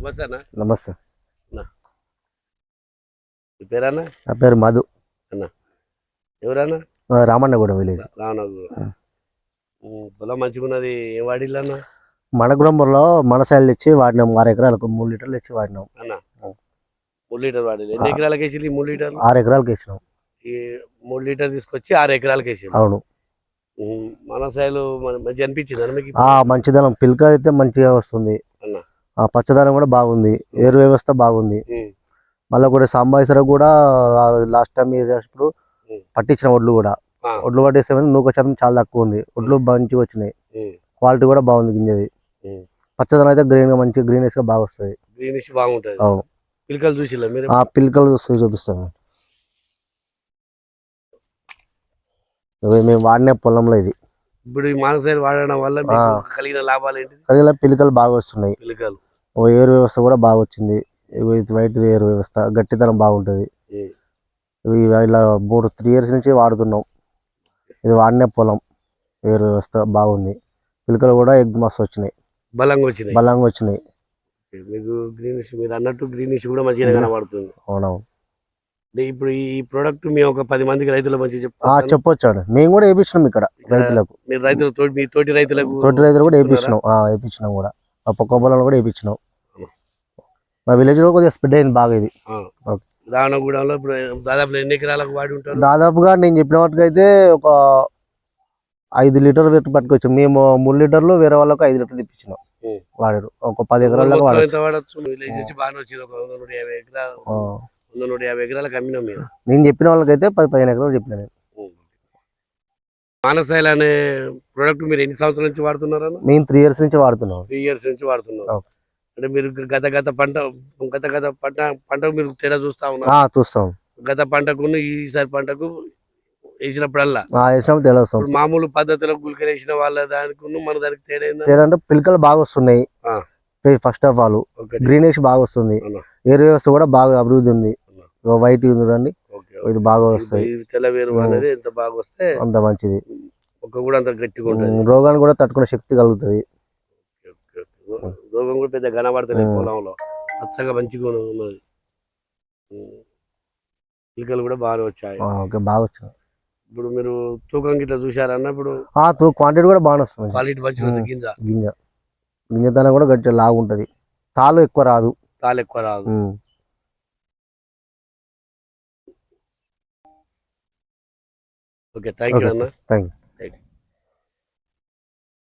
నమస్తే అన్న. నమస్తే. మీ పేరన్నా నా పేరు మధు. ఎవరన్నా ఆ, రామన్నగూడెం విలేజ్. ఆ. పొలం మంచిగా ఉన్నది ఏం వాడిల్లన్న మన కుటుంబంలో మన సైడ్ తెచ్చి వాడినాం. ఆరు ఎకరాలకు మూడు లీటర్లు తెచ్చి వాడినాం. అన్న. మూడు లీటర్ వాడిల్లు. ఎన్ని. ఎకరాలకు వేసి మూడు లీటర్లు? ఆరు ఎకరాలకు వేసినాం. ఈ మూడు లీటర్ తీసుకొచ్చి ఆరు ఎకరాలకు వేసి అవును. మన సైలు మంచి అనిపించింది అన్న మంచిదనం. పిల్క అయితే మంచిగా వస్తుంది. అన్న. ఆ పచ్చదనం కూడా బాగుంది. ఏరు వ్యవస్థ బాగుంది. మళ్ళీ కూడా సాంబాయిసర కూడా లాస్ట్ టైం వేసేటప్పుడు ఉమ్. పట్టించిన ఒడ్లు కూడా. ఒడ్లు పట్టేస్తే నూక శాతం చాలా తక్కువ ఉంది. ఒడ్లు మంచిగా వచ్చినాయి. క్వాలిటీ కూడా బాగుంది గింజది. పచ్చదనం అయితే గ్రీన్గా మంచి గ్రీనిష్గా బాగా వస్తుంది. గ్రీనిష్ బాగుంటది. అవును. పిలకలు చూసిల్లా మీరు? ఆ పిల్కలు వస్తాయి చూపిస్తాను. మేము వాడిన పొలంలో ఇది. ఇప్పుడు ఈ మాన సైలు వాడడం వల్ల. కలిగిన లాభాలు ఏంటి కడిగిన పిల్కలు బాగా వస్తున్నాయి. పిలకలు. ఓ ఏరు వ్యవస్థ కూడా బాగా వచ్చింది వైట్ ఏరు వ్యవస్థ గట్టితనం బాగుంటుంది. ఇలా మూడు త్రీ ఇయర్స్ నుంచి వాడుతున్నాం. ఇది వాడిన పొలం ఏరు వ్యవస్థ బాగుంది. పిలకలు కూడా ఎగ్ మస్తు వచ్చినాయి. బలంగా వచ్చినాయి బలంగా వచ్చినాయి మీకు గ్రీనిష్ మీరు అన్నట్టు గ్రీనిష్ కూడా మంచిగా. కనబడుతుంది. అవునవును. ఇప్పుడు ఈ ప్రోడక్ట్ మీ ఒక పది మందికి రైతుల మంచి చెప్పొచ్చు అండి మేము కూడా వేయించినాం ఇక్కడ రైతులకు. మీరు రైతులు తోటి మీ తోటి రైతులకు తోటి రైతులు కూడా? వేయించినాం ఆ, వేయించినాం కూడా. పక్క పొలంలో కూడా వేయించినాం మా విలేజ్లో కొద్దిగా స్ప్రెడ్ అయింది బాగా ఇది. ఇప్పుడు దాదాపు ఎన్ని ఎకరాలకు వాడి ఉంటారు? దాదాపుగా నేను చెప్పిన వాటికి అయితే ఒక ఐదు లీటర్లు పెట్టి పట్టుకొచ్చాం. మేము మూడు లీటర్లు వేరే వాళ్ళకు ఐదు లీటర్లు ఇప్పించినాం. వాడారు. ఒక పది ఎకరాలకు వాడచ్చు? ఎకరాలు మేము. నేను చెప్పిన వాళ్ళకైతే పది పదిహేను ఎకరాలు చెప్పిన నేను. మానసైల్ అనే ప్రోడక్ట్ మీరు ఎన్ని సంవత్సరాల నుంచి వాడుతున్నారన్న? మేము త్రీ ఇయర్స్ నుంచి వాడుతున్నాం. త్రీ ఇయర్స్ నుంచి వాడుతున్నారు ఓకే. అంటే మీరు గత గత పంట గత గత పంట పంటకు మీరు తేడా చూస్తా ఉన్నారు? చూస్తాం. గత పంటకు ఈసారి పంటకు వేసినప్పుడల్లా? ఆ, వేసినప్పుడు తెలుస్తాం మామూలు పద్ధతిలో గులికలు వేసిన వాళ్ళ దానికి మన దానికి తేడా? ఏంటంటే పిలకలు బాగా వస్తున్నాయి. ఫస్ట్ ఆఫ్ ఆల్ గ్రీనిష్ బాగా వస్తుంది. అవునా. ఏరు వ్యవస్థ కూడా బాగా అభివృద్ధి ఉంది. వైట్ ఉంది చూడండి. ఇది బాగా వస్తాయి. ఇది తెల్ల వేరు ఉం. అనేది ఎంత బాగా వస్తే అంత మంచిది. ఒక్క కూడా అంత గట్టిగా ఉంటుంది రోగాన్ని కూడా తట్టుకునే శక్తి కలుగుతుంది. రోగం కూడా పెద్ద కనబడతలేదు. పొలంలో. పచ్చగా మంచిగా ఉన్నది. పిలకలు కూడా బాగా వచ్చాయి. ఓకే బాగా వచ్చింది ఇప్పుడు మీరు తూకం గిట్లా చూసారన్న ఇప్పుడు? ఆ తూ క్వాంటిటీ కూడా బాగానే వస్తుంది. క్వాలిటీ మంచిగా వస్తుంది గింజ. గింజ. గింజతనం కూడా గట్టి లాగా ఉంటది తాలు ఎక్కువ రాదు. తాలు ఎక్కువ రాదు. ಓಕೆ ಥ್ಯಾಂಕ್ ಯು ಅಣ್ಣ ಥ್ಯಾಂಕ್ ಯು